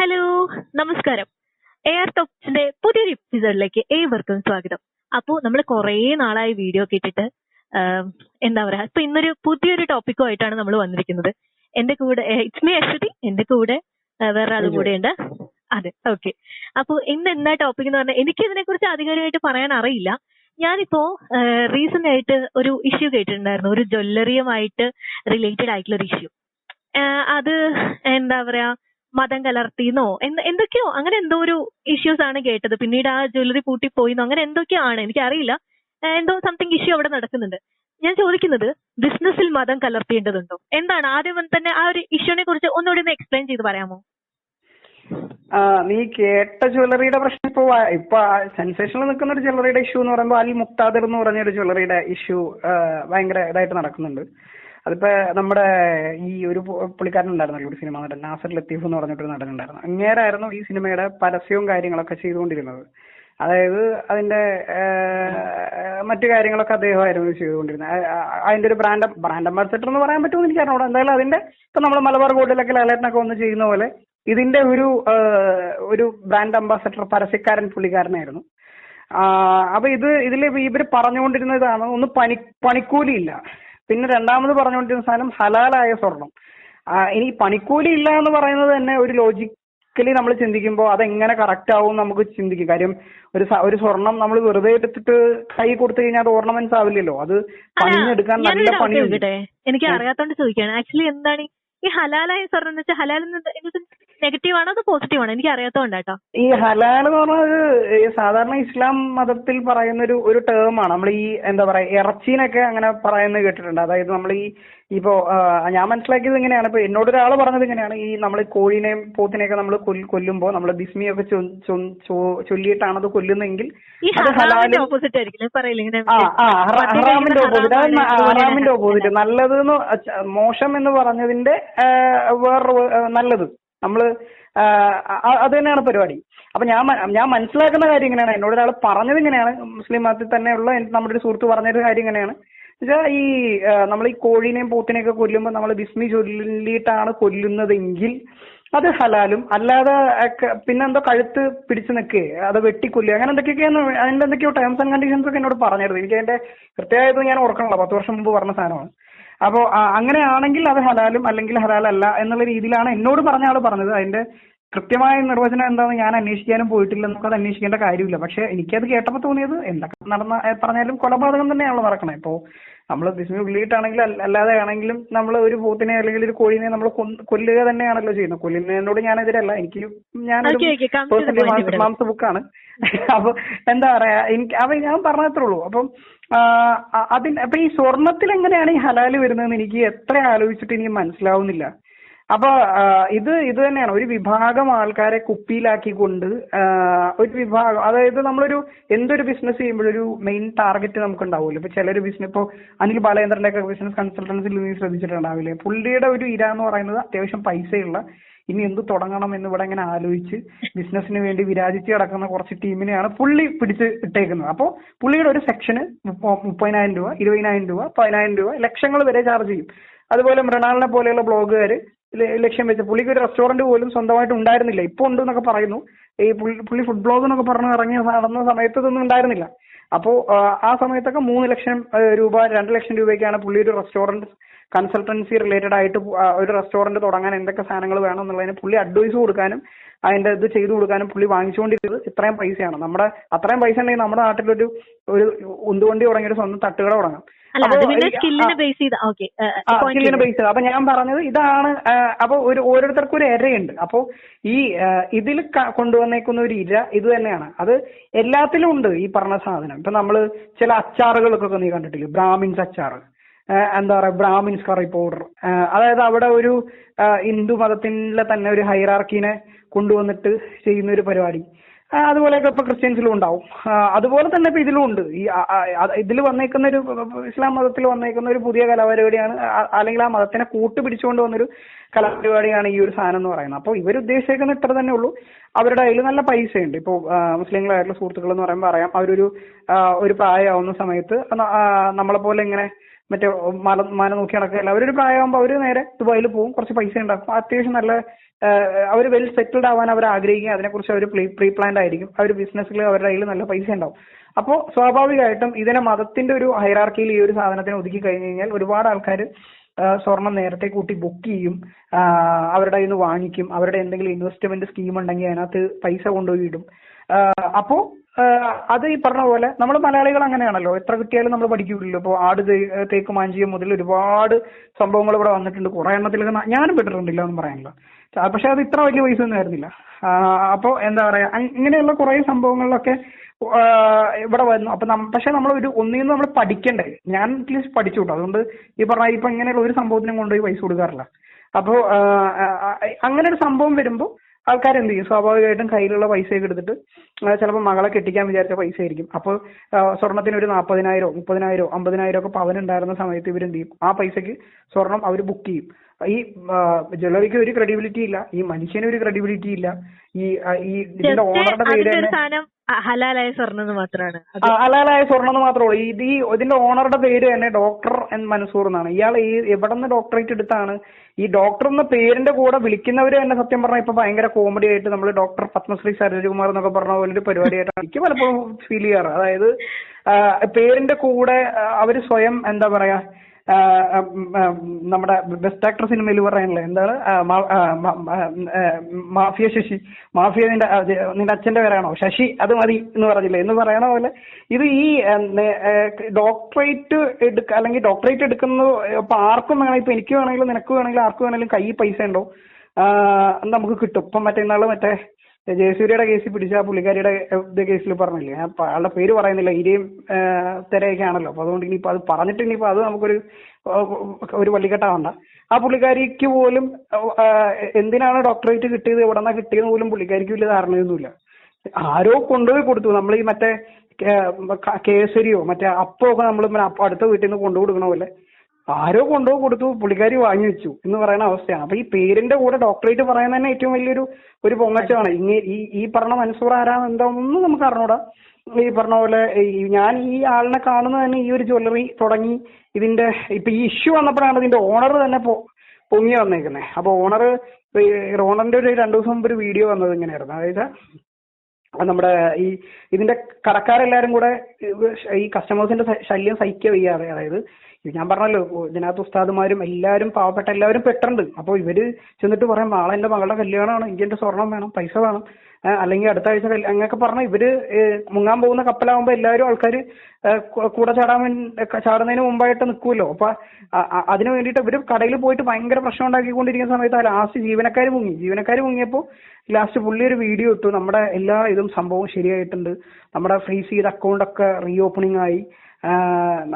Hello നമസ്കാരം. Air ടോക്സിന്റെ പുതിയൊരു എപ്പിസോഡിലേക്ക് ഏവർക്കും സ്വാഗതം. അപ്പോ നമ്മൾ കുറേ നാളായി വീഡിയോ കേട്ടിട്ട് എന്താ പറയാ ഇപ്പൊ ഇന്നൊരു പുതിയൊരു ടോപ്പിക്കുമായിട്ടാണ് നമ്മൾ വന്നിരിക്കുന്നത്. എന്റെ കൂടെ ഇറ്റ്സ് മീ അശ്വതി എന്റെ കൂടെ വേറെ ആളും കൂടെ ഉണ്ട്. അതെ ഓക്കെ അപ്പൊ ഇന്ന് എന്താ ടോപ്പിക് എന്ന് പറഞ്ഞാൽ എനിക്ക് ഇതിനെ കുറിച്ച് അധികാരമായിട്ട് പറയാൻ അറിയില്ല. ഞാനിപ്പോ റീസെന്റ് ആയിട്ട് ഒരു ഇഷ്യൂ കേട്ടിട്ടുണ്ടായിരുന്നു. ഒരു ജ്വല്ലറിയുമായിട്ട് റിലേറ്റഡ് ആയിട്ടുള്ള ഒരു ഇഷ്യൂ അത് എന്താ പറയാ മതം കലർത്തിന്നോ എന്ത് എന്തൊക്കെയോ അങ്ങനെ എന്തോ ഒരു ഇഷ്യൂസ് ആണ് കേട്ടത്. പിന്നീട് ആ ജ്വല്ലറി പൂട്ടി പോയിന്നോ അങ്ങനെ എന്തൊക്കെയോ ആണ് എനിക്കറിയില്ല. എന്തോ സംതിങ് ഇഷ്യൂ അവിടെ നടക്കുന്നുണ്ട്. ഞാൻ ചോദിക്കുന്നത് ബിസിനസ്സിൽ മതം കലർത്തേണ്ടതുണ്ടോ? എന്താണ്? ആദ്യം തന്നെ ആ ഒരു ഇഷ്യൂനെ കുറിച്ച് ഒന്നുകൂടി ഒന്ന് എക്സ്പ്ലെയിൻ ചെയ്ത് പറയാമോ? നീ കേട്ട ജ്വല്ലറിയുടെ പ്രശ്നം ഇപ്പൊ ഇപ്പൊ സെൻസേഷനിൽ നിൽക്കുന്ന ഒരു ജ്വല്ലറിയുടെ ഇഷ്യൂ എന്ന് പറയുമ്പോൾ അൽ മുക്താദിർ എന്ന് പറഞ്ഞ ഒരു ജ്വല്ലറിയുടെ ഇഷ്യൂ ഭയങ്കര ഇതായിട്ട് നടക്കുന്നുണ്ട്. അതിപ്പോ നമ്മുടെ ഈ ഒരു പുള്ളിക്കാരൻ ഉണ്ടായിരുന്നല്ലോ ഒരു സിനിമ നടൻ നാസർ ലത്തീഫ് എന്ന് പറഞ്ഞിട്ടൊരു നടൻ ഉണ്ടായിരുന്നു അങ്ങേരായിരുന്നു ഈ സിനിമയുടെ പരസ്യവും കാര്യങ്ങളൊക്കെ ചെയ്തുകൊണ്ടിരുന്നത്. അതായത് അതിന്റെ മറ്റു കാര്യങ്ങളൊക്കെ അദ്ദേഹമായിരുന്നു ചെയ്തുകൊണ്ടിരുന്നത്. അതിന്റെ ഒരു ബ്രാൻഡ് ബ്രാൻഡ് അംബാസിഡർ എന്ന് പറയാൻ പറ്റുമോ എനിക്ക് അറിഞ്ഞൂടാ എന്തായാലും അതിന്റെ ഇപ്പൊ നമ്മൾ മലബാർ ഗോൾഡിലൊക്കെ ലാലേട്ടനൊക്കെ ഒന്ന് ചെയ്യുന്ന പോലെ ഇതിന്റെ ഒരു ഒരു ബ്രാൻഡ് അംബാസഡർ പരസ്യക്കാരൻ പുള്ളിക്കാരനായിരുന്നു. അപ്പൊ ഇത് ഇതിൽ ഇവർ പറഞ്ഞുകൊണ്ടിരുന്നതാണ് ഒന്ന് പണി പണിക്കൂലി ഇല്ല പിന്നെ രണ്ടാമത് പറഞ്ഞുകൊണ്ടിരുന്ന സാധനം ഹലാലായ സ്വർണം ഇനി പണിക്കൂലി ഇല്ല എന്ന് പറയുന്നത് തന്നെ ഒരു ലോജിക്കലി നമ്മൾ ചിന്തിക്കുമ്പോൾ അതെങ്ങനെ കറക്റ്റ് ആവും നമുക്ക് ചിന്തിക്കും. കാര്യം ഒരു ഒരു സ്വർണം നമ്മൾ വെറുതെ എടുത്തിട്ട് കൈ കൊടുത്തു കഴിഞ്ഞാൽ അത് ഓർണമെന്റ്സ് ആവില്ലല്ലോ. അത് പണിഞ്ഞെടുക്കാൻ ഞാനൊരു നല്ല പണി എനിക്ക്. അറിയാത്തോണ്ട് ചോദിക്കാണ് ആക്ച്വലി എന്താണ് ഈ- ഈ ഹലാലായ സ്വർണം എന്ന് വെച്ചാൽ ഹലാൽ നെഗറ്റീവ് ആണോ അത് പോസിറ്റീവ് ആണോ? എനിക്ക് അറിയാത്തോണ്ടാട്ടോ ഈ ഹലാൽ എന്ന് പറഞ്ഞത് സാധാരണ ഇസ്ലാം മതത്തിൽ പറയുന്ന ഒരു ഒരു ടേം ആണ്. നമ്മൾ ഈ എന്താ പറയാ ഇറച്ചീനൊക്കെ അങ്ങനെ പറയുന്നത് കേട്ടിട്ടുണ്ട്. അതായത് നമ്മൾ ഈ ഇപ്പോ ഞാൻ മനസ്സിലാക്കിയത് ഇങ്ങനെയാണ്. ഇപ്പൊ എന്നോട് ഒരാൾ പറഞ്ഞത് ഇങ്ങനെയാണ്. ഈ നമ്മൾ കോഴിനെയും പോത്തിനെയൊക്കെ നമ്മൾ കൊല്ലുമ്പോൾ നമ്മൾ ബിസ്മിയൊക്കെ ചൊല്ലിയിട്ടാണ് അത് കൊല്ലുന്നതെങ്കിൽ അത് ഹറാമിന്റെ ഓപ്പോസിറ്റ് ഹറാമിന്റെ ഓപ്പോസിറ്റ് അത് ഹറാമിന്റെ ഓപ്പോസിറ്റ് നല്ലത് എന്ന് മോശം എന്ന് പറഞ്ഞതിന്റെ വേറൊരു നല്ലത്. നമ്മൾ അത് തന്നെയാണ് പരിപാടി. അപ്പൊ ഞാൻ ഞാൻ മനസ്സിലാക്കുന്ന കാര്യം ഇങ്ങനെയാണ്. എന്നോട് ഒരാൾ പറഞ്ഞത് ഇങ്ങനെയാണ്. മുസ്ലിം മതത്തിൽ തന്നെയുള്ള നമ്മുടെ ഒരു സുഹൃത്ത് പറഞ്ഞൊരു കാര്യം ഇങ്ങനെയാണ്. എന്നുവെച്ചാൽ ഈ നമ്മൾ ഈ കോഴീനെയും പോത്തിനെയൊക്കെ കൊല്ലുമ്പോൾ നമ്മൾ ബിസ്മി ചൊല്ലിയിട്ടാണ് കൊല്ലുന്നതെങ്കിൽ അത് ഹലാലും. അല്ലാതെ പിന്നെ പിന്നെന്തോ കഴുത്ത് പിടിച്ചു നിൽക്കേ അത് വെട്ടിക്കൊല്ലുക അങ്ങനെ എന്തൊക്കെയൊക്കെയാണ് അതിന്റെ എന്തൊക്കെയോ ടേംസ് ആൻഡ് കണ്ടീഷൻസ് ഒക്കെ എന്നോട് പറഞ്ഞിരുന്നു എനിക്ക് അതിന്റെ കൃത്യമായത് ഞാൻ ഓർക്കണല്ലോ. പത്ത് വർഷം മുമ്പ് പറഞ്ഞ സാധനമാണ്. അപ്പോൾ അങ്ങനെയാണെങ്കിൽ അത് ഹലാലും അല്ലെങ്കിൽ ഹലാലല്ല എന്നുള്ള രീതിയിലാണ് എന്നോട് പറഞ്ഞ ആൾ പറഞ്ഞത്. അതിന്റെ കൃത്യമായ നിർവചനം എന്താണെന്ന് ഞാൻ അന്വേഷിക്കാനും പോയിട്ടില്ല. നമുക്കത് അന്വേഷിക്കേണ്ട കാര്യമില്ല. പക്ഷെ എനിക്കത് കേട്ടപ്പോൾ തോന്നിയത് എന്തൊക്കെ നടന്ന പറഞ്ഞാലും കൊലപാതകം തന്നെയാണല്ലോ നടക്കണേ. ഇപ്പോ നമ്മൾ ബിസ്മി ഉള്ളിയിട്ടാണെങ്കിലും അല്ല- അല്ലാതെ ആണെങ്കിലും നമ്മൾ ഒരു പോത്തിനെ അല്ലെങ്കിൽ ഒരു കോഴിനെ നമ്മൾ കൊല്ലുക തന്നെയാണല്ലോ ചെയ്യുന്നത്. കൊല്ലുന്നതിനോട് ഞാൻ എതിരല്ല എനിക്ക് പേഴ്സണലി മാംസ ബുക്കാണ് അപ്പൊ എന്താ പറയാ എനിക്ക് അപ്പൊ ഞാൻ പറഞ്ഞത്രേ ഉള്ളൂ. അപ്പം അതിന് അപ്പൊ ഈ സ്വർണത്തിൽ എങ്ങനെയാണ് ഈ ഹലാൽ വരുന്നതെന്ന് എനിക്ക് എത്ര ആലോചിച്ചിട്ട് എനിക്ക് മനസ്സിലാവുന്നില്ല. അപ്പൊ ഇത് ഇത് തന്നെയാണ്. ഒരു വിഭാഗം ആൾക്കാരെ കുപ്പിയിലാക്കിക്കൊണ്ട് കൊണ്ട് ഒരു വിഭാഗം അതായത് നമ്മളൊരു എന്തൊരു ബിസിനസ് ചെയ്യുമ്പോഴൊരു മെയിൻ ടാർഗറ്റ് നമുക്ക് ഉണ്ടാവുമല്ലോ ഇപ്പൊ ചിലര് ബിസിനസ് ഇപ്പൊ അനിൽ ബാലേന്ദ്രന്റെ ഒക്കെ ബിസിനസ് കൺസൾട്ടൻസിൽ നീ ശ്രദ്ധിച്ചിട്ടുണ്ടാവില്ലേ? പുള്ളിയുടെ ഒരു ഇര എന്ന് പറയുന്നത് അത്യാവശ്യം പൈസയുള്ള ഇനി എന്ത് തുടങ്ങണം എന്ന് ഇവിടെ ഇങ്ങനെ ആലോചിച്ച് ബിസിനസിന് വേണ്ടി വിരാജിച്ച് കിടക്കുന്ന കുറച്ച് ടീമിനെയാണ് പുള്ളി പിടിച്ച് ഇട്ടേക്കുന്നത്. അപ്പോൾ പുള്ളിയുടെ ഒരു സെക്ഷന് മുപ്പതിനായിരം രൂപ ഇരുപതിനായിരം രൂപ പതിനായിരം രൂപ ലക്ഷങ്ങൾ വരെ ചാർജ് ചെയ്യും. അതുപോലെ മൃണാളിനെ പോലെയുള്ള ബ്ലോഗുകാർ ലക്ഷ്യം വെച്ച്. പുള്ളിക്ക് ഒരു റെസ്റ്റോറന്റ് പോലും സ്വന്തമായിട്ട് ഉണ്ടായിരുന്നില്ല. ഇപ്പൊ ഉണ്ട് എന്നൊക്കെ പറയുന്നു. ഈ പുള്ളി ഫുഡ് ബ്ലോഗ് എന്നൊക്കെ പറഞ്ഞ് ഇറങ്ങിയ നടന്ന സമയത്ത് ഇതൊന്നും ഉണ്ടായിരുന്നില്ല. അപ്പോ ആ, സമയത്തൊക്കെ മൂന്ന് ലക്ഷം രൂപ രണ്ട് ലക്ഷം രൂപയ്ക്കാണ് പുള്ളി ഒരു റെസ്റ്റോറന്റ് കൺസൾട്ടൻസി റിലേറ്റഡ് ആയിട്ട് ഒരു റെസ്റ്റോറന്റ് തുടങ്ങാൻ എന്തൊക്കെ സാധനങ്ങൾ വേണം എന്നുള്ളതിന് പുള്ളി അഡ്വൈസ് കൊടുക്കാനും അതിന്റെ ഇത് ചെയ്തു കൊടുക്കാനും പുള്ളി വാങ്ങിച്ചുകൊണ്ടിരുന്നത് ഇത്രയും പൈസയാണ്. നമ്മുടെ അത്രയും പൈസ ഉണ്ടെങ്കിൽ നമ്മുടെ നാട്ടിലൊരു ഒരു ഉന്തുവണ്ടി തുടങ്ങിയിട്ട് സ്വന്തം തട്ടുകട തുടങ്ങാം. അല്ല അത് പിന്നെ സ്കില്ലിനെ ബേസ് ചെയ്ത ഓക്കെ സ്കില്ലിനെ ബേസ് ചെയ്ത്. അപ്പൊ ഞാൻ പറഞ്ഞത് ഇതാണ് അപ്പൊ ഒരു ഓരോരുത്തർക്കും ഒരു ഇരയുണ്ട് അപ്പൊ ഈ ഇതിൽ കൊണ്ടുവന്നേക്കുന്ന ഒരു ഇര ഇത് തന്നെയാണ്. അത് എല്ലാത്തിലും ഉണ്ട് ഈ പറഞ്ഞ സാധനം. ഇപ്പൊ നമ്മൾ ചില അച്ചാറുകളൊക്കെ നീ കണ്ടിട്ടില്ലേ? ബ്രാഹ്മിൻസ് അച്ചാർ എന്താ പറയാ ബ്രാഹ്മിൻസ് കറി പൗഡർ. അതായത് അവിടെ ഒരു ഹിന്ദു മതത്തിലെ തന്നെ ഒരു ഹൈറാർക്കിനെ കൊണ്ടുവന്നിട്ട് ചെയ്യുന്ന ഒരു പരിപാടി. അതുപോലെയൊക്കെ ഇപ്പൊ ക്രിസ്ത്യൻസിലും ഉണ്ടാവും. അതുപോലെ തന്നെ ഇപ്പൊ ഇതിലും ഉണ്ട്. ഈ ഇതിൽ വന്നേക്കുന്ന ഒരു ഇസ്ലാം മതത്തിൽ വന്നേക്കുന്ന ഒരു പുതിയ കലാപരിപാടിയാണ് അല്ലെങ്കിൽ ആ മതത്തിനെ കൂട്ടുപിടിച്ചുകൊണ്ട് വന്നൊരു കലാപരിപാടിയാണ് ഈ ഒരു സാധനം എന്ന് പറയുന്നത്. അപ്പോൾ ഇവർ ഉദ്ദേശിക്കുന്ന ഇത്ര തന്നെ ഉള്ളൂ. അവരുടെ കയ്യിൽ നല്ല പൈസയുണ്ട്. ഇപ്പോൾ മുസ്ലിങ്ങളായിട്ടുള്ള സുഹൃത്തുക്കൾ എന്ന് പറയുമ്പോൾ അറിയാം അവരൊരു ഒരു പ്രായമാവുന്ന സമയത്ത് നമ്മളെ പോലെ ഇങ്ങനെ മറ്റേ മല മല നോക്കി നടക്കുകയല്ല. അവരൊരു പ്രായമാകുമ്പോൾ അവർ നേരെ ദുബായിൽ പോകും കുറച്ച് പൈസ ഉണ്ടാക്കും അത്യാവശ്യം നല്ല അവർ വെൽ സെറ്റിൽഡ് ആവാൻ അവർ ആഗ്രഹിക്കുക. അതിനെക്കുറിച്ച് അവർ പ്രീ പ്ലാൻഡ് ആയിരിക്കും. അവർ ബിസിനസ്സിൽ അവരുടെ കയ്യിൽ നല്ല പൈസ ഉണ്ടാവും. അപ്പോൾ സ്വാഭാവികമായിട്ടും ഇതിനെ മതത്തിന്റെ ഒരു ഹൈറാർക്കിയിൽ ഈ ഒരു സാധനത്തിന് ഒതുക്കി കഴിഞ്ഞു കഴിഞ്ഞാൽ ഒരുപാട് ആൾക്കാർ സ്വർണം നേരത്തെ കൂട്ടി ബുക്ക് ചെയ്യും. അവരുടെ കയ്യിൽ നിന്ന് വാങ്ങിക്കും. അവരുടെ എന്തെങ്കിലും ഇൻവെസ്റ്റ്മെന്റ് സ്കീം ഉണ്ടെങ്കിൽ അതിനകത്ത് പൈസ കൊണ്ടുപോയി ഇടും. ആ, അപ്പോ ആ, അത് ഈ പറഞ്ഞ പോലെ നമ്മൾ മലയാളികൾ അങ്ങനെയാണല്ലോ. എത്ര കിട്ടിയാലും നമ്മൾ പഠിക്കൂലല്ലോ. ഇപ്പോൾ ആട് തേക്ക് മാഞ്ചിയം മുതൽ ഒരുപാട് സംഭവങ്ങൾ ഇവിടെ വന്നിട്ടുണ്ട്. കുറെ എണ്ണത്തിലൊക്കെ ഞാനും പെട്ടിട്ടുണ്ടില്ല എന്ന് പറയാനില്ല. പക്ഷെ അത് ഇത്ര വലിയ പൈസ ഒന്നും ആയിരുന്നില്ല. അപ്പോൾ അപ്പോ എന്താ പറയാ ഇങ്ങനെയുള്ള കുറെ സംഭവങ്ങളിലൊക്കെ ഇവിടെ വരുന്നു അപ്പൊ പക്ഷെ നമ്മൾ ഒരു ഒന്നിൽ നിന്ന് നമ്മൾ പഠിക്കണ്ടേ? ഞാൻ അറ്റ്ലീസ്റ്റ് പഠിച്ചു കേട്ടോ. അതുകൊണ്ട് ഈ പറഞ്ഞ ഇപ്പൊ ഇങ്ങനെയുള്ള ഒരു സംഭവത്തിനും കൊണ്ടുപോയി പൈസ കൊടുക്കാറില്ല. അപ്പോ അങ്ങനെ ഒരു സംഭവം വരുമ്പോ ആൾക്കാർ എന്ത് ചെയ്യും സ്വാഭാവികമായിട്ടും കയ്യിലുള്ള പൈസയൊക്കെ എടുത്തിട്ട് ചിലപ്പോൾ മകളെ കെട്ടിക്കാൻ വിചാരിച്ച പൈസ ആയിരിക്കും അപ്പോൾ സ്വർണത്തിന് ഒരു നാൽപ്പതിനായിരോ മുപ്പതിനായിരോ അമ്പതിനായിരോ ഒക്കെ പവൻ ഉണ്ടായിരുന്ന സമയത്ത് ഇവരെന്ത് ചെയ്യും ആ പൈസയ്ക്ക് സ്വർണം അവർ ബുക്ക് ചെയ്യും. ഈ ജ്വല്ലറിക്ക് ഒരു ക്രെഡിബിലിറ്റി ഇല്ല ഈ മനുഷ്യന് ഒരു ക്രെഡിബിലിറ്റി ഇല്ല ഈ ഈ ഇതിന്റെ ഓണറുടെ പേര് തന്നെ ഹലാലായ സ്വർണം എന്ന് മാത്രമാണ് ഹലാലായ സ്വർണം എന്ന് മാത്രമേ ഉള്ളൂ. ഇത് ഈ ഇതിന്റെ ഓണറുടെ പേര് തന്നെ ഡോക്ടർ എൻ മൻസൂർ എന്നാണ്. ഇയാൾ ഈ എവിടെ നിന്ന് ഡോക്ടറേറ്റ് എടുത്താണ്. ഈ ഡോക്ടർ എന്ന പേരിന്റെ കൂടെ വിളിക്കുന്നവര് തന്നെ സത്യം പറഞ്ഞാൽ ഇപ്പൊ ഭയങ്കര കോമഡി ആയിട്ട് നമ്മൾ ഡോക്ടർ പത്മശ്രീ സരോജകുമാർ എന്നൊക്കെ പറഞ്ഞ പോലെ ഒരു പരിപാടിയായിട്ടാണ്. എനിക്ക് പലപ്പോഴും ഫീൽ ചെയ്യാറ്. അതായത് പേരിന്റെ കൂടെ അവർ സ്വയം എന്താ പറയാ നമ്മുടെ ബെസ്റ്റ് ആക്ടർ സിനിമയിൽ പറയാനുള്ളത് എന്താണ്? മാഫിയ ശശി. മാഫിയ നിന്റെ നിന്റെ അച്ഛന്റെ പേരാണോ? ശശി അത് മതി എന്ന് പറഞ്ഞില്ലേ? എന്ന് പറയണ പോലെ ഇത് ഈ ഡോക്ടറേറ്റ് എടുക്ക അല്ലെങ്കിൽ ഡോക്ടറേറ്റ് എടുക്കുന്നത് ഇപ്പൊ ആർക്കും വേണമെങ്കിൽ ഇപ്പൊ എനിക്ക് വേണമെങ്കിലും നിനക്ക് വേണമെങ്കിലും ആർക്ക് വേണമെങ്കിലും കൈ പൈസ ഉണ്ടോ? നമുക്ക് കിട്ടും. ഇപ്പം മറ്റേ നാൾ മറ്റേ ജയസൂര്യയുടെ കേസിൽ പിടിച്ച ആ പുള്ളിക്കാരിയുടെ ഇത് കേസിൽ പറഞ്ഞില്ലേ? ഞാൻ ആളുടെ പേര് പറയുന്നില്ല ഇരയും തിരയൊക്കെ ആണല്ലോ. അപ്പൊ അതുകൊണ്ട് ഇനിയിപ്പോ അത് പറഞ്ഞിട്ട് ഇനിയിപ്പോ അത് നമുക്കൊരു ഒരു വള്ളിക്കെട്ടാവണ്ട ആ പുള്ളിക്കാരിക്ക് പോലും എന്തിനാണ് ഡോക്ടറേറ്റ് കിട്ടിയത്? എവിടെ നിന്നാ കിട്ടിയെന്ന് പോലും പുള്ളിക്കാരിക്ക് വലിയ ധാരണയൊന്നുമില്ല. ആരോ കൊണ്ടുപോയി കൊടുത്തു. നമ്മൾ ഈ മറ്റേ കേസരിയോ മറ്റേ അപ്പോ ഒക്കെ നമ്മൾ അടുത്ത വീട്ടിൽ നിന്ന് കൊണ്ടു കൊടുക്കണ പോലെ. ആരോ കൊണ്ടുപോയി കൊടുത്തു പുള്ളിക്കാരി വാങ്ങി വെച്ചു എന്ന് പറയുന്ന അവസ്ഥയാണ്. അപ്പൊ ഈ പേരിന്റെ കൂടെ ഡോക്ടറേറ്റ് പറയുന്ന തന്നെ ഏറ്റവും വലിയൊരു ഒരു പൊങ്ങച്ചമാണ്. ഇങ്ങ ഈ ഈ പറഞ്ഞ മൻസൂർ ആരാണ് എന്താണെന്നൊന്നും നമുക്ക് അറിഞ്ഞൂടാ. ഈ പറഞ്ഞ പോലെ ഞാൻ ഈ ആളിനെ കാണുന്നത് തന്നെ ഈ ഒരു ജ്വല്ലറി തുടങ്ങി ഇതിന്റെ ഇപ്പൊ ഈ ഇഷ്യൂ വന്നപ്പോഴാണ് ഇതിന്റെ ഓണർ തന്നെ പൊങ്ങി വന്നേക്കുന്നത് അപ്പൊ ഓണർ ഓണറിന്റെ ഒരു രണ്ടു ദിവസം മുമ്പ് ഒരു വീഡിയോ വന്നത് ഇങ്ങനെയായിരുന്നു. അതായത് അത് നമ്മുടെ ഈ ഇതിന്റെ കടക്കാരെല്ലാരും കൂടെ ഈ കസ്റ്റമേഴ്സിന്റെ ശല്യം സഹിക്കുക വയ്യാതെ. അതായത് ഞാൻ പറഞ്ഞല്ലോ ഇതിനകത്ത് ഉസ്താദുമാരും എല്ലാവരും പാവപ്പെട്ട എല്ലാവരും പെട്ടുണ്ട് അപ്പോൾ ഇവർ ചെന്നിട്ട് പറയാം നാളെ എന്റെ മകളുടെ കല്യാണമാണ് എനിക്ക് എന്റെ സ്വർണം വേണം പൈസ വേണം. അല്ലെങ്കിൽ അടുത്ത ആഴ്ച കല്യാണം അങ്ങനെയൊക്കെ പറഞ്ഞാൽ ഇവർ മുങ്ങാൻ പോകുന്ന കപ്പലാകുമ്പോൾ എല്ലാവരും ആൾക്കാർ കൂടെ ചാടാൻ ചാടുന്നതിന് മുമ്പായിട്ട് നിൽക്കുമല്ലോ അപ്പൊ അതിന് വേണ്ടിയിട്ട് ഇവർ കടയിൽ പോയിട്ട് ഭയങ്കര പ്രശ്നം ഉണ്ടാക്കിക്കൊണ്ടിരിക്കുന്ന സമയത്ത് ലാസ്റ്റ് ജീവനക്കാർ മുങ്ങി. ജീവനക്കാർ മുങ്ങിയപ്പോൾ ലാസ്റ്റ് പുള്ളി ഒരു വീഡിയോ ഇട്ടു. നമ്മുടെ എല്ലാ ഇതും സംഭവം ശരിയായിട്ടുണ്ട്. നമ്മുടെ ഫ്രീസ് ചെയ്ത അക്കൗണ്ട് ഒക്കെ റീ ഓപ്പണിംഗ് ആയി.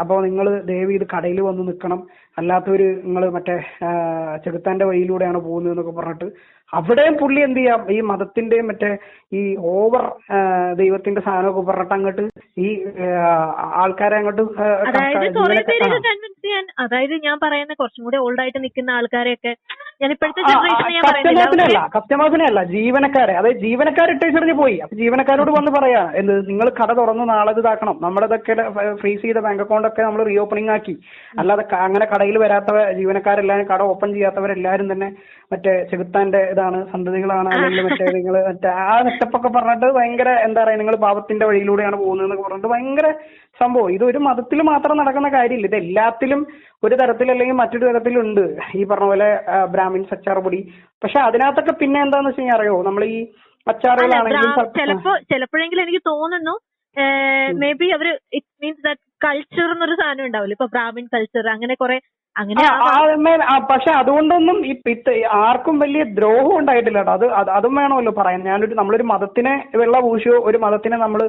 അപ്പോൾ നിങ്ങൾ ദയവ് ചെയ്ത് കടയിൽ വന്ന് നിൽക്കണം അല്ലാത്തവര് നിങ്ങൾ മറ്റേ ചെകുത്താന്റെ വഴിയിലൂടെയാണ് പോകുന്നത് എന്നൊക്കെ പറഞ്ഞിട്ട് അവിടെയും പുള്ളി എന്ത് ചെയ്യാം ഈ മതത്തിന്റെയും മറ്റേ ഈ ഓവർ ദൈവത്തിന്റെ സാധനമൊക്കെ പറഞ്ഞിട്ട് അങ്ങോട്ട് ഈ ആൾക്കാരെ അങ്ങോട്ട് അതായത് ഞാൻ പറയുന്ന കുറച്ചും കൂടി ഓൾഡ് ആയിട്ട് നിൽക്കുന്ന ആൾക്കാരെയൊക്കെ ഞാൻ ഇപ്പോഴത്തെ ജീവനക്കാരെ അതായത് ജീവനക്കാർ ഇട്ടേച്ചറിഞ്ഞ് പോയി അപ്പൊ ജീവനക്കാരോട് വന്ന് പറയാ എന്ത് നിങ്ങൾ കട തുറന്ന് നാളെ ഇത് ഇതാക്കണം നമ്മുടെ ഇതൊക്കെ ഫ്രീസ് ചെയ്ത ബാങ്ക് അക്കൗണ്ട് ഒക്കെ നമ്മൾ റീ ഓപ്പണിംഗ് ആക്കി അല്ലാതെ അങ്ങനെ അങ്ങനെ കടയിൽ വരാത്തവ ജീവനക്കാരെല്ലാരും കട ഓപ്പൺ ചെയ്യാത്തവരെല്ലാരും തന്നെ മറ്റേ ചെകുത്താന്റെ ഇതാണ് സന്തതികളാണ് അല്ലെങ്കിൽ മറ്റേ നിങ്ങൾ മറ്റേ ആ സെറ്റപ്പ് ഒക്കെ പറഞ്ഞിട്ട് ഭയങ്കര എന്താ പറയാ നിങ്ങൾ പാപത്തിന്റെ വഴിയിലൂടെയാണ് പോകുന്നതെന്നൊക്കെ പറഞ്ഞിട്ട് ഭയങ്കര സംഭവം. ഇത് ഒരു മതത്തിൽ മാത്രം നടക്കുന്ന കാര്യമില്ല. ഇത് എല്ലാത്തിലും ഒരു തരത്തിൽ അല്ലെങ്കിൽ മറ്റൊരു തരത്തിലുണ്ട് ഈ പറഞ്ഞ പോലെ ബ്രാഹ്മിൻ ബ്രാഹ്മിൻസ് അച്ചാർ പൊടി. പക്ഷെ അതിനകത്തൊക്കെ പിന്നെ എന്താന്ന് വെച്ച് കഴിഞ്ഞാൽ അറിയോ? നമ്മൾ ഈ അച്ചാറുകളാണെങ്കിലും ചിലപ്പോ ചിലപ്പോഴെങ്കിലും എനിക്ക് തോന്നുന്നു മേ ബി അവർ ഇറ്റ് മീൻസ് ദാറ്റ് കൾച്ചർ എന്നൊരു സാധനം ഉണ്ടാവില്ലേ? ഇപ്പൊ ബ്രാഹ്മിൺ കൾച്ചർ അങ്ങനെ കുറെ അങ്ങനെ പക്ഷെ അതുകൊണ്ടൊന്നും ഈ പിത്ത ആർക്കും വലിയ ദ്രോഹം ഉണ്ടായിട്ടില്ല അത് അത് വേണമല്ലോ പറയാൻ. ഞാനൊരു നമ്മളൊരു മതത്തിനെ വെള്ള പൂശുകയോ ഒരു മതത്തിനെ നമ്മൾ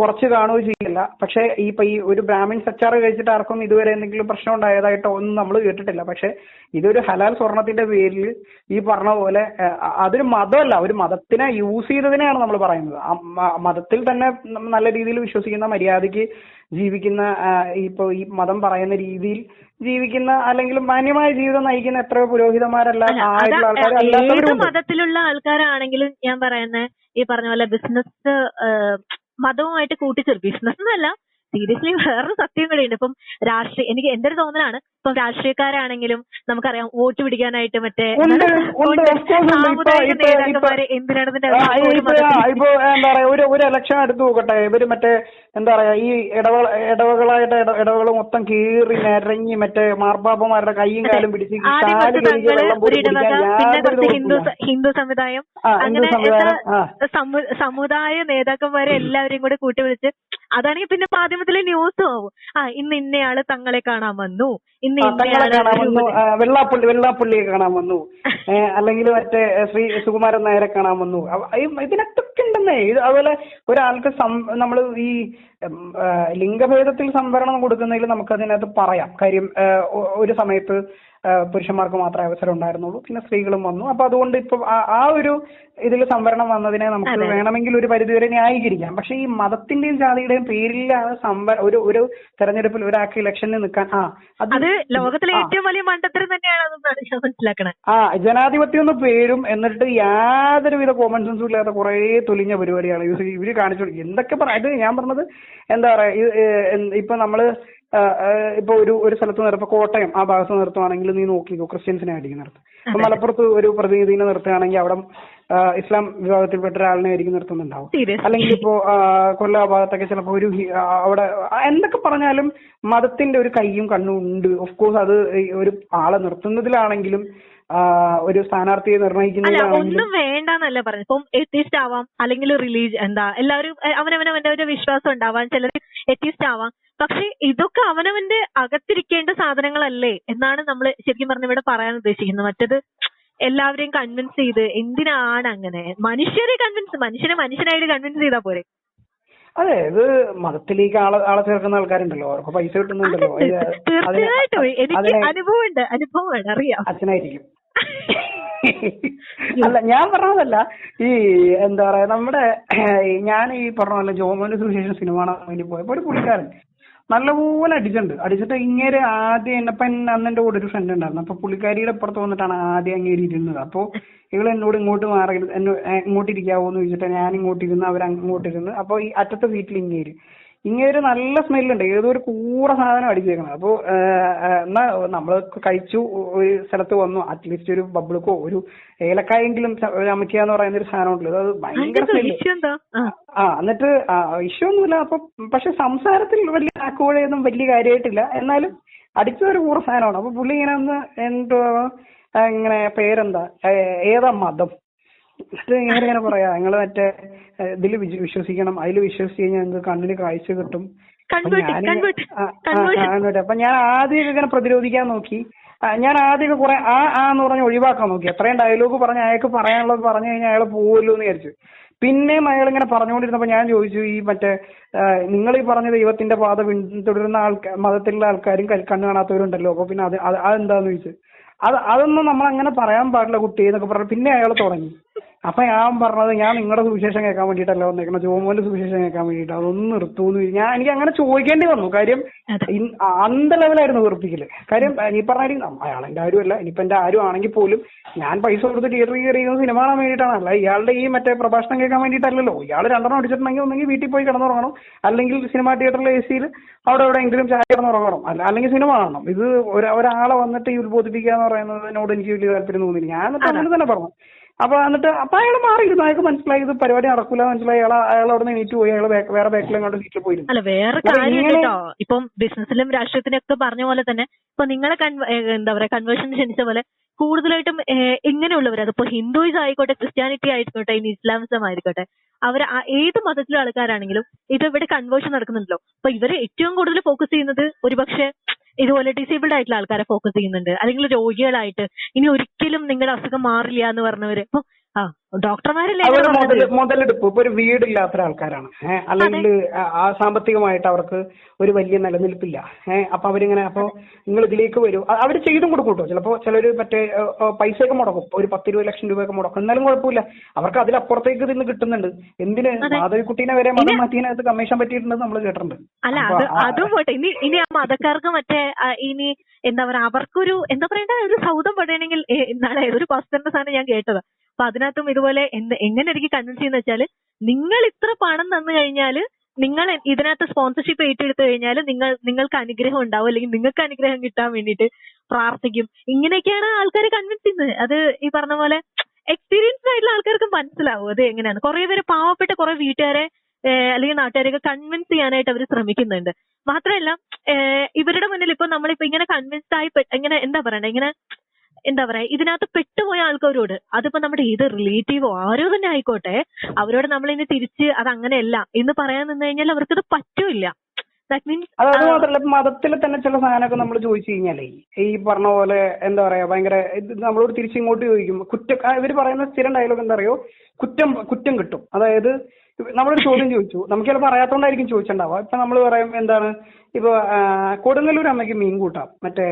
കുറച്ച് കാണുകയോ ചെയ്യില്ല. പക്ഷെ ഈ ഈ ഒരു ബ്രാഹ്മിൻ സച്ചാർ കഴിച്ചിട്ട് ആർക്കും ഇതുവരെ എന്തെങ്കിലും പ്രശ്നം ഉണ്ടായതായിട്ടോ ഒന്നും നമ്മൾ കേട്ടിട്ടില്ല. പക്ഷെ ഇതൊരു ഹലാൽ സ്വർണത്തിന്റെ പേരിൽ ഈ പറഞ്ഞ പോലെ അതൊരു മതമല്ല. ഒരു മതത്തിനെ യൂസ് ചെയ്തതിനെയാണ് നമ്മൾ പറയുന്നത്. ആ മതത്തിൽ തന്നെ നല്ല രീതിയിൽ വിശ്വസിക്കുന്ന മര്യാദയ്ക്ക് ജീവിക്കുന്ന ആ, ഇപ്പൊ ഈ മതം പറയുന്ന രീതിയിൽ ജീവിക്കുന്ന അല്ലെങ്കിൽ മാന്യമായ ജീവിതം നയിക്കുന്ന എത്രയോ പുരോഹിതന്മാരല്ല ആയിട്ടുള്ള ആൾക്കാർ ഏത് അല്ലാത്തവരുണ്ട് മതത്തിലുള്ള ആൾക്കാരാണെങ്കിലും ഞാൻ പറയുന്നത് ഈ പറഞ്ഞ പോലെ ബിസിനസ് മതവുമായിട്ട് കൂട്ടിച്ചേർക്കും ബിസിനസ് എന്നല്ല സീരിയസ്ലി വേറൊരു സത്യം കൂടിയുണ്ട് ഇപ്പം രാഷ്ട്രീയ എനിക്ക് എന്റെ ഒരു തോന്നലാണ് ഇപ്പം രാഷ്ട്രീയക്കാരാണെങ്കിലും നമുക്കറിയാം വോട്ട് പിടിക്കാനായിട്ട് മറ്റേ സാമുദായിക നേതാക്കന്മാരെ എന്തിനാണ് ഇതിന്റെ ആ, ഒരു ഇപ്പൊ ഇപ്പൊ എന്താ പറയാ ഒരു ഒരു ഇലക്ഷൻ എടുത്തു നോക്കട്ടെ. ഇവർ മറ്റേ എന്താ പറയാ ഈ ഇടവ ഇടവകളായിട്ട് ഇട- ഇടവകൾ മൊത്തം കീറി നിരങ്ങി മറ്റേ മാർപ്പാപ്പമാരുടെ കൈയും കാലും പിടിച്ച് ആദ്യം കാൽ കുറച്ച് കഴുകി തങ്ങൾ വെള്ളം ഒരു പോലും ഇടവക കുടിക്കാൻ പിന്നെ യാതൊരു കുറച്ച് ഹിന്ദു സ- ഹിന്ദു സമുദായം. ആ അങ്ങനെ ആ. സമു- സമുദായ നേതാക്കന്മാരെ എല്ലാവരെയും കൂട്ടി കൂട്ടിവിളിച്ച് അതാണെങ്കിൽ പിന്നെ മാധ്യമത്തിലെ ന്യൂസ് ആവും. ആ ഇന്ന് ഇന്നയാൾ തങ്ങളെ കാണാൻ വന്നു. ഇന്ന് ഇന്നയാൾ വെള്ളാപ്പള്ളി വെള്ളാപ്പള്ളിയെ കാണാൻ വന്നു. അല്ലെങ്കിൽ മറ്റേ ശ്രീ സുകുമാരൻ നായരെ കാണാൻ വന്നു. ഇതിനൊക്കെ ഉണ്ടെന്നേ. ഇത് അതുപോലെ ഒരാൾക്ക് നമ്മൾ ഈ ലിംഗഭേദത്തിൽ സംവരണം കൊടുക്കുന്നതിൽ നമുക്ക് അതിനകത്ത് പറയാം. കാര്യം ഒരു സമയത്ത് പുരുഷന്മാർക്ക് മാത്രമേ അവസരം ഉണ്ടായിരുന്നുള്ളൂ പിന്നെ സ്ത്രീകളും വന്നു. അപ്പൊ അതുകൊണ്ട് ഇപ്പൊ ആ- ഒരു ഇതിൽ സംവരണം വന്നതിനെ നമുക്ക് വേണമെങ്കിൽ ഒരു പരിധിവരെ ന്യായീകരിക്കാം. പക്ഷെ ഈ മതത്തിന്റെയും ജാതിയുടെയും പേരിലാണ് സംവ ഒരു ഒരു തെരഞ്ഞെടുപ്പിൽ ഒരാൾക്ക് ഇലക്ഷനിൽ നിൽക്കാൻ ആ അത് ലോകത്തിലെ ഏറ്റവും വലിയ മണ്ടത്തരം തന്നെയാണ് മനസ്സിലാക്കണേ ആ ജനാധിപത്യം എന്ന പേരും എന്നിട്ട് യാതൊരു വിധ കോമൺ സെൻസും ഇല്ലാത്ത കുറെ തുലിഞ്ഞ പരിപാടിയാണ് ഇവർ കാണിച്ചു എന്തൊക്കെ പറയാം ഇത് ഞാൻ പറഞ്ഞത് എന്താ പറയാ ഇപ്പൊ നമ്മൾ ഇപ്പൊ ഒരു ഒരു സ്ഥലത്ത് നിർത്തും കോട്ടയം ആ ഭാഗത്ത് നിർത്തുവാണെങ്കിൽ നീ നോക്കിക്കോ ക്രിസ്ത്യൻസിനെ ആയിരിക്കും നിർത്തും ഇപ്പൊ മലപ്പുറത്ത് ഒരു പ്രതിനിധിനെ നിർത്തുകയാണെങ്കിൽ അവിടെ ഇസ്ലാം വിഭാഗത്തിൽപ്പെട്ട ഒരാളിനെ ആയിരിക്കും നിർത്തുന്നുണ്ടാവും. അല്ലെങ്കിൽ ഇപ്പോ ആ, കൊല്ല ഭാഗത്തൊക്കെ ചിലപ്പോ ഒരു അവിടെ എന്തൊക്കെ പറഞ്ഞാലും മതത്തിന്റെ ഒരു കൈയും കണ്ണും ഉണ്ട്. ഓഫ് കോഴ്സ് അത് ഒരു ആളെ നിർത്തുന്നതിലാണെങ്കിലും ഒരു സ്ഥാനാർത്ഥിയെ അല്ല ഒന്നും വേണ്ടെന്നല്ല പറഞ്ഞത്. ഇപ്പം എത്തിസ്റ്റ് ആവാം അല്ലെങ്കിൽ റിലീജ് എന്താ എല്ലാവരും അവനവനവന്റെ ഒരു വിശ്വാസം ഉണ്ടാവാം ചിലർ എത്തിസ്റ്റ് ആവാം. പക്ഷെ ഇതൊക്കെ അവനവന്റെ അകത്തിരിക്കേണ്ട സാധനങ്ങളല്ലേ എന്നാണ് നമ്മൾ ശരിക്കും പറഞ്ഞ ഇവിടെ പറയാൻ ഉദ്ദേശിക്കുന്നത്. മറ്റത് എല്ലാവരെയും കൺവിൻസ് ചെയ്ത് എന്തിനാണ് അങ്ങനെ? മനുഷ്യരെ കൺവിൻസ് മനുഷ്യനെ മനുഷ്യനായിട്ട് കൺവിൻസ് ചെയ്താൽ പോരെ? അതെ ഇത് മതത്തിലേക്ക് ആളെ ആളെ ചേർക്കുന്ന ആൾക്കാരുണ്ടല്ലോ. അവർക്ക് പൈസ കിട്ടുന്നുണ്ടല്ലോ. തീർച്ചയായിട്ടും. എനിക്ക് അനുഭവമുണ്ട് അനുഭവമാണ് അറിയാം. അച്ഛനായിരിക്കും. അല്ല ഞാൻ പറഞ്ഞതല്ല. ഈ എന്താ പറയാ നമ്മുടെ ഞാൻ ഈ പറഞ്ഞ പോലെ ജോമോന്റെ സുവിശേഷം സിനിമ കാണാൻ വേണ്ടി പോയപ്പോ ഒരു പുള്ളിക്കാരൻ നല്ലപോലെ അടിച്ചിട്ടുണ്ട്. അടിച്ചിട്ട് ഇങ്ങനെ ആദ്യം എന്നെ അന്ന് എന്റെ കൂടെ ഒരു ഫ്രണ്ട് ഉണ്ടായിരുന്നു. അപ്പൊ പുള്ളിക്കാരിയുടെ അപ്പുറത്ത് വന്നിട്ടാണ് ആദ്യം അങ്ങേരി ഇരുന്നത്. അപ്പൊ ഇവൾ എന്നോട് ഇങ്ങോട്ട് മാറി എന്നോ ഇങ്ങോട്ട് എന്ന് ചോദിച്ചിട്ട് ഞാൻ ഇങ്ങോട്ട് ഇരുന്ന് അവർ അങ്ങോട്ട് ഇരുന്ന്. അപ്പൊ ഈ അറ്റത്തെ സീറ്റിൽ ഇങ്ങേര് ഇങ്ങേര് നല്ല സ്മെല്ലുണ്ട്. ഏതോ ഒരു കൂറ സാധനം അടിച്ചേക്കണം അപ്പോ എന്നാ നമ്മൾ കഴിച്ചു ഒരു സ്ഥലത്ത് വന്നു. അറ്റ്ലീസ്റ്റ് ഒരു ബബിൾക്കോ ഒരു ഏലക്കായെങ്കിലും ചമക്കുക എന്ന് പറയുന്ന ഒരു സാധനം ഉണ്ടല്ലോ അത് ഭയങ്കര സ്മെല്ല്. ആ. എന്നിട്ട് ഇഷ്യൂ ഒന്നുമില്ല. അപ്പൊ പക്ഷെ സംസാരത്തിൽ വലിയ ആക്കുവഴയൊന്നും വലിയ കാര്യമായിട്ടില്ല. എന്നാലും അടിച്ച ഒരു കൂറ സാധനമാണ്. അപ്പൊ പുള്ളി ഇങ്ങനെ ഒന്ന് എന്തോ ഇങ്ങനെ പേരെന്താ? ഏതാ മതം? എന്നിട്ട് ഇങ്ങനെ ഇങ്ങനെ പറയാ. നിങ്ങൾ മറ്റേ ഇതിൽ വിശ്വസിക്കണം. അതിൽ വിശ്വസിച്ച് കഴിഞ്ഞാൽ നിങ്ങൾക്ക് കണ്ണിന് കാഴ്ച കിട്ടും. അപ്പൊ എന്നിട്ട് അപ്പൊ ഞാൻ ആദ്യം ഇങ്ങനെ പ്രതിരോധിക്കാൻ നോക്കി. ഞാൻ ആദ്യമൊക്കെ കുറെ ആ ആ എന്ന് പറഞ്ഞ് ഒഴിവാക്കാൻ നോക്കി. എത്രയും ഡയലോഗ് പറഞ്ഞ് അയാൾക്ക് പറയാനുള്ളത് പറഞ്ഞു കഴിഞ്ഞാൽ അയാൾ പോവല്ലോ എന്ന് വിചാരിച്ചു. പിന്നെയും അയാൾ ഇങ്ങനെ പറഞ്ഞുകൊണ്ടിരുന്നപ്പോ ഞാൻ ചോദിച്ചു ഈ മറ്റേ നിങ്ങൾ ഈ പറഞ്ഞ ദൈവത്തിന്റെ പാത പിന്തുടരുന്ന ആൾക്കാർ മതത്തിലുള്ള ആൾക്കാരും കണ്ണു കാണാത്തവരുണ്ടല്ലോ. അപ്പൊ പിന്നെ അത് അതെന്താന്ന് ചോദിച്ചു അത് അതൊന്നും നമ്മൾ അങ്ങനെ പറയാൻ പാടില്ല കുട്ടി എന്നൊക്കെ പറഞ്ഞു പിന്നെ അയാൾ തുടങ്ങി. അപ്പൊ ഞാൻ പറഞ്ഞത് ഞാൻ നിങ്ങളുടെ സുവിശേഷം കേൾക്കാൻ വേണ്ടിയിട്ടല്ല വന്നേക്കണം ജോമോന്റെ സുവിശേഷം കേൾക്കാൻ വേണ്ടിയിട്ട്. അതൊന്നും നിർത്തൂന്ന് ഞാൻ എനിക്ക് അങ്ങനെ ചോദിക്കേണ്ടി വന്നു. കാര്യം അന്ത ലെവലായിരുന്നു വെറുപ്പിക്കൽ. കാര്യം നീ പറഞ്ഞായിരിക്കും അയാൾ എന്റെ ആരുമല്ല. ഇനിയിപ്പോ എന്റെ ആരും ആണെങ്കിൽ പോലും ഞാൻ പൈസ കൊടുത്ത് തിയേറ്ററിൽ കയറി സിനിമ കാണാൻ വേണ്ടിയിട്ടാണ്. അല്ല ഇയാളുടെ ഈ മറ്റേ പ്രഭാഷണം കേൾക്കാൻ വേണ്ടിയിട്ടല്ലല്ലോ. ഇയാൾ രണ്ടെണ്ണം അടിച്ചിട്ടുണ്ടെങ്കിൽ ഒന്നെങ്കിൽ വീട്ടിൽ പോയി കിടന്നുറങ്ങണം. അല്ലെങ്കിൽ സിനിമ തിയേറ്ററിലെ എ സിയിൽ അവിടെ എവിടെയെങ്കിലും ചായ കിടന്നുറങ്ങണം. അല്ല അല്ലെങ്കിൽ സിനിമ കാണണം. ഇത് ഒരാളെ വന്നിട്ട് ഈ ഉത്ബോധിപ്പിക്കുക എന്ന് പറയുന്നതിനോട് എനിക്ക് വലിയ താല്പര്യം തോന്നിയില്ല. ഞാൻ അങ്ങനെ തന്നെ പറഞ്ഞു. അപ്പൊ എന്നിട്ട് അപ്പൊ അയാൾ മാറിയിരുന്നു. അയാൾക്ക് മനസ്സിലായി ഇത് പരിപാടി നടക്കൂല മനസ്സിലായി. അയാൾ അയാൾ അവിടെ നിന്ന് എണീറ്റ് പോയി. അയാൾ വേറെ ബാക്കിൽ അങ്ങോട്ട് സീറ്റിൽ പോയിരുന്നു അല്ല വേറെ കാര്യം കേട്ടോ ഇപ്പം ബിസിനസ്സിലും രാഷ്ട്രീയത്തിലും ഒക്കെ പറഞ്ഞ പോലെ തന്നെ ഇപ്പൊ നിങ്ങളെ എന്താ പറയാ കൺവേർഷൻ ക്ഷണിച്ച പോലെ കൂടുതലായിട്ടും ഇങ്ങനെയുള്ളവർ അതിപ്പോ ഹിന്ദുയിസം ആയിക്കോട്ടെ ക്രിസ്ത്യാനിറ്റി ആയിക്കോട്ടെ ഇനി ഇസ്ലാമിസം ആയിക്കോട്ടെ അവർ ഏത് മതത്തിലെ ആൾക്കാരാണെങ്കിലും ഇത് ഇവിടെ കൺവേർഷൻ നടക്കുന്നുണ്ടല്ലോ. അപ്പൊ ഇവർ ഏറ്റവും കൂടുതൽ ഫോക്കസ് ചെയ്യുന്നത് ഒരുപക്ഷെ ഇതുപോലെ ഡിസേബിൾഡ് ആയിട്ടുള്ള ആൾക്കാരെ ഫോക്കസ് ചെയ്യുന്നുണ്ട്. അല്ലെങ്കിൽ രോഗികളായിട്ട് ഇനി ഒരിക്കലും നിങ്ങളുടെ അസുഖം മാറില്ല എന്ന് പറഞ്ഞവര്. ഇപ്പൊ ആ ഡോക്ടർമാരല്ലേ മുതലെടുപ്പ്. ഇപ്പൊ ഒരു വീടില്ലാത്ത ആൾക്കാരാണ്. ഏഹ് അല്ലെങ്കിൽ ആ- സാമ്പത്തികമായിട്ട് അവർക്ക് ഒരു വലിയ നിലനിൽപ്പില്ല. ഏഹ് അപ്പൊ അവരിങ്ങനെ അപ്പൊ നിങ്ങൾ ഇതിലേക്ക് വരൂ. അവർ ചെയ്തും കൊടുക്കും കേട്ടോ. ചിലപ്പോ ചിലര് മറ്റേ പൈസ ഒക്കെ പൈസയൊക്കെ മുടക്കും. ഒരു പത്ത് ഇരുപത് ലക്ഷം രൂപയൊക്കെ മുടക്കും. എന്നാലും കുഴപ്പമില്ല. അവർക്ക് അതിലപ്പുറത്തേക്ക് ഇതിന്ന് കിട്ടുന്നുണ്ട്. എന്തിന്? അതെ. മാധവിക്കുട്ടീനെ വരെ മതം മാറ്റീനെ മാറ്റിയതിനകത്ത് കമ്മീഷൻ പറ്റിയിട്ടുണ്ടെന്ന് നമ്മൾ കേട്ടിട്ടുണ്ട്. അല്ല അത് അതും പോട്ടെ. ഇനി ഇനി ആ മതക്കാർക്ക് മറ്റേ ഇനി എന്താ പറയാ അവർക്കൊരു എന്താ പറയണ്ട ഒരു സൗദം പടയണമെങ്കിൽ നാളെ ഒരു പാസ്റ്ററിന്റെ സാധനം ഞാൻ കേട്ടത്. അപ്പൊ അതിനകത്തും ഇതുപോലെ എങ്ങനെ എനിക്ക് കൺവിൻസ് ചെയ്യുന്ന വെച്ചാൽ നിങ്ങൾ ഇത്ര പണം തന്നു കഴിഞ്ഞാൽ നിങ്ങൾ ഇതിനകത്ത് സ്പോൺസർഷിപ്പ് ഏറ്റെടുത്തു കഴിഞ്ഞാൽ നിങ്ങൾ നിങ്ങൾക്ക് അനുഗ്രഹം ഉണ്ടാവും. അല്ലെങ്കിൽ നിങ്ങൾക്ക് അനുഗ്രഹം കിട്ടാൻ വേണ്ടിയിട്ട് പ്രാർത്ഥിക്കും. ഇങ്ങനെയൊക്കെയാണ് ആൾക്കാരെ കൺവിൻസ് ചെയ്യുന്നത്. അത് ഈ പറഞ്ഞ പോലെ എക്സ്പീരിയൻസ് ആയിട്ടുള്ള ആൾക്കാർക്ക് മനസ്സിലാവും അത് എങ്ങനെയാണ്. കുറെ പേര് പാവപ്പെട്ട കുറെ വീട്ടുകാരെ അല്ലെങ്കിൽ നാട്ടുകാരെയൊക്കെ കൺവിൻസ് ചെയ്യാനായിട്ട് അവർ ശ്രമിക്കുന്നുണ്ട്. മാത്രമല്ല ഇവരുടെ മുന്നിൽ ഇപ്പൊ നമ്മളിപ്പോ ഇങ്ങനെ കൺവിൻസ്ഡ് ആയി ഇങ്ങനെ എന്താ പറയണ്ടേ ഇങ്ങനെ എന്താ പറയാ ഇതിനകത്ത് പെട്ടുപോയ ആൾക്കാരോട് അതിപ്പോ നമ്മുടെ ഏത് റിലേറ്റീവോ ആരോ തന്നെ ആയിക്കോട്ടെ അവരോട് നമ്മൾ ഇനി തിരിച്ച് അത് അങ്ങനെയല്ല എന്ന് പറയാൻ നിന്ന് കഴിഞ്ഞാൽ അവർക്കത് പറ്റൂല ദാറ്റ് മീൻസ് അത് മാത്രല്ല മതത്തിൽ തന്നെ ചില സാധനമൊക്കെ നമ്മൾ ചോദിച്ചു കഴിഞ്ഞാലേ ഈ പറഞ്ഞ പോലെ എന്താ പറയാ ഭയങ്കര നമ്മളോട് തിരിച്ചിങ്ങോട്ട് ചോദിക്കും. കുറ്റം ഇവർ ഇവർ പറയുന്ന സ്ഥിരം ഡയലോഗ് എന്താ അറിയോ? കുറ്റം കുറ്റം കിട്ടും. അതായത് നമ്മളൊരു ചോദ്യം ചോദിച്ചു. നമുക്ക് ചിലപ്പോൾ അറിയാത്തോണ്ടായിരിക്കും ചോദിച്ചിട്ടുണ്ടാവുക. ഇപ്പൊ നമ്മൾ പറയും എന്താണ്? ഇപ്പൊ കൊടുങ്ങല്ലൂർ അമ്മയ്ക്ക് മീൻ കൂട്ടാം. മറ്റേ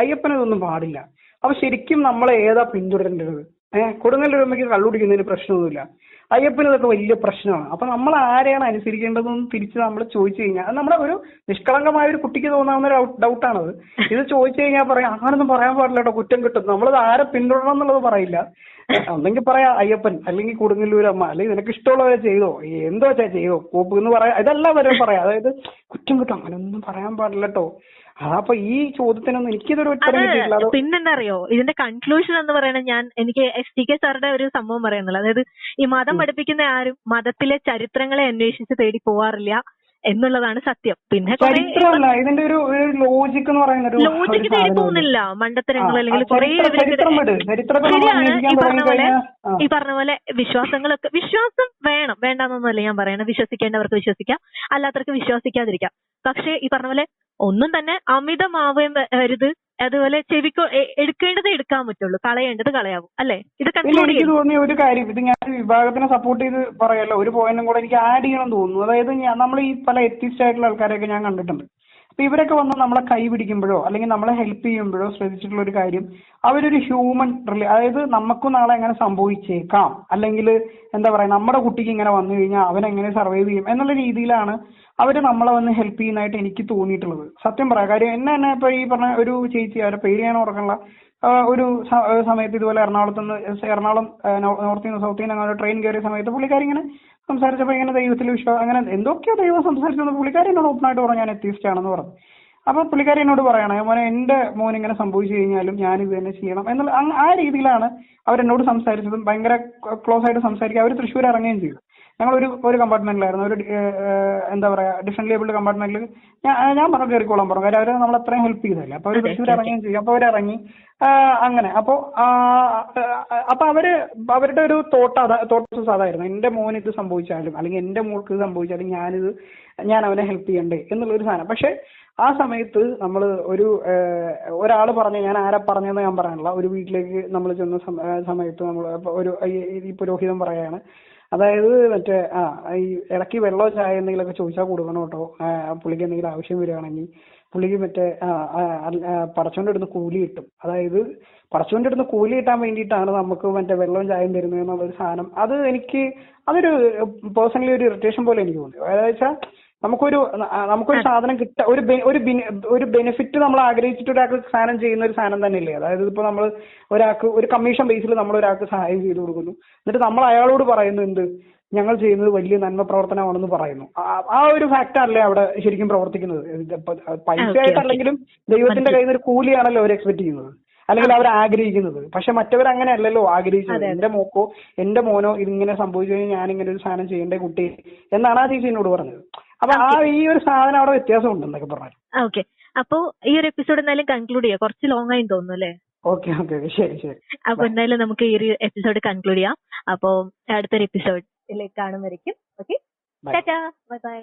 അയ്യപ്പനതൊന്നും പാടില്ല. അപ്പൊ ശരിക്കും നമ്മൾ ഏതാ പിന്തുടരേണ്ടത്? ഏഹ് കൊടുങ്ങല്ലൂർ അമ്മയ്ക്ക് കള്ളുടിക്കുന്നതിന് പ്രശ്നമൊന്നുമില്ല. അയ്യപ്പന് ഇതൊക്കെ വലിയ പ്രശ്നമാണ്. അപ്പൊ നമ്മൾ ആരെയാണ് അനുസരിക്കേണ്ടതെന്ന് തിരിച്ച് നമ്മൾ ചോദിച്ചു കഴിഞ്ഞാൽ അത് നമ്മുടെ ഒരു നിഷ്കളങ്കമായ ഒരു കുട്ടിക്ക് തോന്നാവുന്ന ഒരു ഡൗട്ടാണത് ഇത് ചോദിച്ചു കഴിഞ്ഞാൽ പറയാം അങ്ങനൊന്നും പറയാൻ പാടില്ല കേട്ടോ കുറ്റം കിട്ടും. നമ്മളത് ആരെ പിന്തുടരണം എന്നുള്ളത് പറയില്ല. ഒന്നെങ്കിൽ പറയാ അയ്യപ്പൻ അല്ലെങ്കിൽ കൊടുങ്ങല്ലൂരമ്മ അല്ലെങ്കിൽ നിനക്ക് ഇഷ്ടമുള്ളവരെ ചെയ്തോ എന്തോ വെച്ചാ ചെയ്തോ കോപ്പ് എന്ന് പറയാ ഇതെല്ലാം വരെ പറയാം. അതായത് കുറ്റം കിട്ടും അങ്ങനൊന്നും പറയാൻ പാടില്ല കേട്ടോ അതപ്പൊ ഈ ചോദ്യത്തിനൊന്നും എനിക്കിതൊരു ഉത്തരം കിട്ടിയിട്ടില്ല. പിന്നെന്താ അറിയോ? ഇതിന്റെ കൺക്ലൂഷൻ എന്ന് പറയുന്നത് ഞാൻ എനിക്ക് എസ് ടി കെ സാറുടെ ഒരു സംഭവം പറയുന്നുള്ളൂ അതായത് ഈ മതം പഠിപ്പിക്കുന്ന ആരും മതത്തിലെ ചരിത്രങ്ങളെ അന്വേഷിച്ച് തേടി പോവാറില്ല എന്നുള്ളതാണ് സത്യം. പിന്നെ ഇതിന്റെ ഒരു ലോജിക് എന്ന് പറയുന്ന ലോജിക്ക് തേടി പോകുന്നില്ല മണ്ടത്തരങ്ങൾ അല്ലെങ്കിൽ കുറെ. ശരിയാണ്. ഈ പറഞ്ഞ പോലെ ഈ പറഞ്ഞ പോലെ വിശ്വാസങ്ങളൊക്കെ വിശ്വാസം വേണം വേണ്ടെന്നൊന്നുമല്ല ഞാൻ പറയണത് വിശ്വസിക്കേണ്ടവർക്ക് വിശ്വസിക്കാം അല്ലാത്തവർക്ക് വിശ്വസിക്കാതിരിക്കാം. പക്ഷേ ഈ പറഞ്ഞ പോലെ ഒന്നും തന്നെ അമിതമാവുകയും വരുത് അതുപോലെ ചെവിക്കോ എടുക്കേണ്ടത് എടുക്കാൻ പറ്റുള്ളൂ. കളയേണ്ടത് കളയാവും. അല്ലെ? ഇത് കൺക്ലൂഡ് എനിക്ക് തോന്നിയ ഒരു കാര്യം ഇത് ഞാൻ വിഭാഗത്തിനെ സപ്പോർട്ട് ചെയ്ത് പറയല്ലോ. ഒരു പോയിന്റും കൂടെ എനിക്ക് ആഡ് ചെയ്യണം തോന്നുന്നു. അതായത് ഞാൻ നമ്മൾ ഈ പല എത്തിസ്റ്റ് ആയിട്ടുള്ള ആൾക്കാരെയൊക്കെ ഞാൻ കണ്ടിട്ടുണ്ട്. അപ്പൊ ഇവരൊക്കെ വന്ന് നമ്മളെ കൈ പിടിക്കുമ്പോഴോ അല്ലെങ്കിൽ നമ്മളെ ഹെൽപ്പ് ചെയ്യുമ്പോഴോ ശ്രദ്ധിച്ചിട്ടുള്ള ഒരു കാര്യം അവരൊരു ഹ്യൂമൻ അതായത് നമുക്കും നാളെ എങ്ങനെ സംഭവിച്ചേക്കാം. അല്ലെങ്കിൽ എന്താ പറയാ നമ്മുടെ കുട്ടിക്ക് ഇങ്ങനെ വന്നു കഴിഞ്ഞാൽ അവൻ എങ്ങനെ സർവൈവ് ചെയ്യും എന്നുള്ള രീതിയിലാണ് അവർ നമ്മളെ വന്ന് ഹെൽപ്പ് ചെയ്യുന്നതായിട്ട് എനിക്ക് തോന്നിയിട്ടുള്ളത്. സത്യം പറയാം. കാര്യം എന്നെ തന്നെ ഇപ്പൊ ഈ പറഞ്ഞ ഒരു ചേച്ചി അവരുടെ പേര് ഞാൻ ഓർക്കണില്ല ഒരു സമയത്ത് ഇതുപോലെ എറണാകുളത്ത് നിന്ന് എറണാകുളം നോർത്ത് നിന്ന് സൗത്തിൽ നിന്ന് അങ്ങനെ ട്രെയിൻ കയറിയ സമയത്ത് പുള്ളിക്കാരി ഇങ്ങനെ സംസാരിച്ചപ്പോൾ ഇങ്ങനെ ദൈവത്തിൽ വിശ്വാസം അങ്ങനെ എന്തൊക്കെയോ ദൈവം സംസാരിച്ചു പുള്ളിക്കാരി എന്നോട് ഓപ്പൺ ആയിട്ട് പറഞ്ഞു ഞാൻ എത്തിസ്റ്റ് ആണെന്ന് പറഞ്ഞു. അപ്പൊ പുള്ളിക്കാരി എന്നോട് പറയണേ മോനെ എന്റെ മോൻ ഇങ്ങനെ സംഭവിച്ചു കഴിഞ്ഞാലും ഞാൻ ഇത് തന്നെ ചെയ്യണം. എന്നുള്ള അങ്ങ് ആ രീതിയിലാണ് അവരെന്നോട് സംസാരിച്ചതും ഭയങ്കര ക്ലോസ് ആയിട്ട് സംസാരിക്കുക. അവർ തൃശ്ശൂർ ഇറങ്ങുകയും ചെയ്തു. ഞങ്ങൾ ഒരു ഒരു കമ്പാർട്ട്മെന്റിലായിരുന്നു ഒരു എന്താ പറയാ ഡിഫറെന്റ് ലേബിൾഡ് കമ്പാർട്ട്മെന്റിൽ ഞാൻ ഞാൻ പറഞ്ഞു കയറിക്കോളാൻ പറഞ്ഞു. കാര്യം അവർ നമ്മൾ അത്രയും ഹെൽപ്പ് ചെയ്തല്ലേ അപ്പൊ അവർ തൃശ്ശൂർ ഇറങ്ങുകയും ചെയ്യും അപ്പൊ അവരിറങ്ങി അങ്ങനെ. അപ്പൊ ആ, ആ, അപ്പൊ അവർ അവരുടെ ഒരു തോട്ട് അതാ തോട്ട് പ്രോസസ് അതായിരുന്നു. എന്റെ മോൻ ഇത് സംഭവിച്ചാലും അല്ലെങ്കിൽ എന്റെ മോൾക്ക് ഇത് സംഭവിച്ചാലും ഞാനിത് ഞാൻ അവനെ ഹെൽപ്പ് ചെയ്യണ്ടേ എന്നുള്ള ഒരു സാധനം. പക്ഷെ ആ സമയത്ത് നമ്മൾ ഒരു ഒരാൾ പറഞ്ഞു ഞാൻ ആരാ പറഞ്ഞതെന്ന് ഞാൻ പറയാനില്ല. ഒരു വീട്ടിലേക്ക് നമ്മൾ ചെന്ന സമയത്ത് നമ്മൾ ഒരു ഈ- പുരോഹിതം പുരോഹിതൻ പറയാണ്. അതായത് മറ്റേ ആ ഈ ഇടയ്ക്ക് വെള്ളമോ ചായ എന്തെങ്കിലുമൊക്കെ ചോദിച്ചാൽ കൊടുക്കണം കേട്ടോ. പുള്ളിക്ക് എന്തെങ്കിലും ആവശ്യം വരികയാണെങ്കിൽ പുള്ളിക്ക് മറ്റേ പടച്ചോന്റെ അടുത്ത് കൂലി കിട്ടും. അതായത് പടച്ചോന്റെ അടുത്ത് കൂലി കിട്ടാൻ വേണ്ടിയിട്ടാണ് നമുക്ക് മറ്റേ വെള്ളവും ചായയും തരുന്നത് എന്നുള്ളൊരു സാധനം. അത് എനിക്ക് അതൊരു പേഴ്സണലി ഒരു ഇറിറ്റേഷൻ പോലെ എനിക്ക് തോന്നി. അതായത് വെച്ചാൽ നമുക്കൊരു നമുക്കൊരു സാധനം കിട്ട ഒരു ബെ- ഒരു ബിന- ഒരു ബെനിഫിറ്റ് നമ്മൾ ആഗ്രഹിച്ചിട്ട് ഒരാൾക്ക് സാധനം ചെയ്യുന്ന ഒരു സാധനം തന്നെയല്ലേ? അതായത് ഇപ്പൊ നമ്മൾ ഒരാൾക്ക് ഒരു കമ്മീഷൻ ബേസിൽ നമ്മൾ ഒരാൾക്ക് സഹായം ചെയ്തു കൊടുക്കുന്നു. എന്നിട്ട് നമ്മൾ അയാളോട് പറയുന്നു എന്ത്? ഞങ്ങൾ ചെയ്യുന്നത് വലിയ നന്മ പ്രവർത്തനമാണെന്ന് പറയുന്നു. ആ- ഒരു ഫാക്ടർ അല്ലേ അവിടെ ശരിക്കും പ്രവർത്തിക്കുന്നത്? പൈസ ആയിട്ടല്ലെങ്കിലും ദൈവത്തിന്റെ കയ്യിൽ നിന്ന് ഒരു കൂലിയാണല്ലോ അവർ എക്സ്പെക്ട് ചെയ്യുന്നത്. അല്ലെങ്കിൽ അവർ ആഗ്രഹിക്കുന്നത്. പക്ഷെ മറ്റവർ അങ്ങനെ അല്ലല്ലോ ആഗ്രഹിച്ചത് എന്റെ മോക്കോ എന്റെ മോനോ ഇതിങ്ങനെ സംഭവിച്ചു കഴിഞ്ഞാൽ ഞാൻ ഇങ്ങനെ ഒരു സാധനം ചെയ്യേണ്ട കുട്ടി എന്നാണ് ആ ചേച്ചി എന്നോട് പറഞ്ഞത്. അപ്പൊ ആ ഈ ഒരു സാധനം അവിടെ വ്യത്യാസം ഉണ്ട് എന്നൊക്കെ പറഞ്ഞു ഓക്കെ അപ്പോ ഈ ഒരു എപ്പിസോഡ് എന്തായാലും കൺക്ലൂഡ് ചെയ്യാം. കുറച്ച് ലോങ് ആയി തോന്നുന്നു അല്ലേ? ഓക്കെ ഓക്കെ ശരി ശരി. അപ്പൊ എന്തായാലും നമുക്ക് ഈ ഒരു എപ്പിസോഡ് കൺക്ലൂഡ് ചെയ്യാം. അപ്പോ അടുത്തൊരു എപ്പിസോഡിലേക്ക് കാണുന്നവരേക്കും. Okay bye bye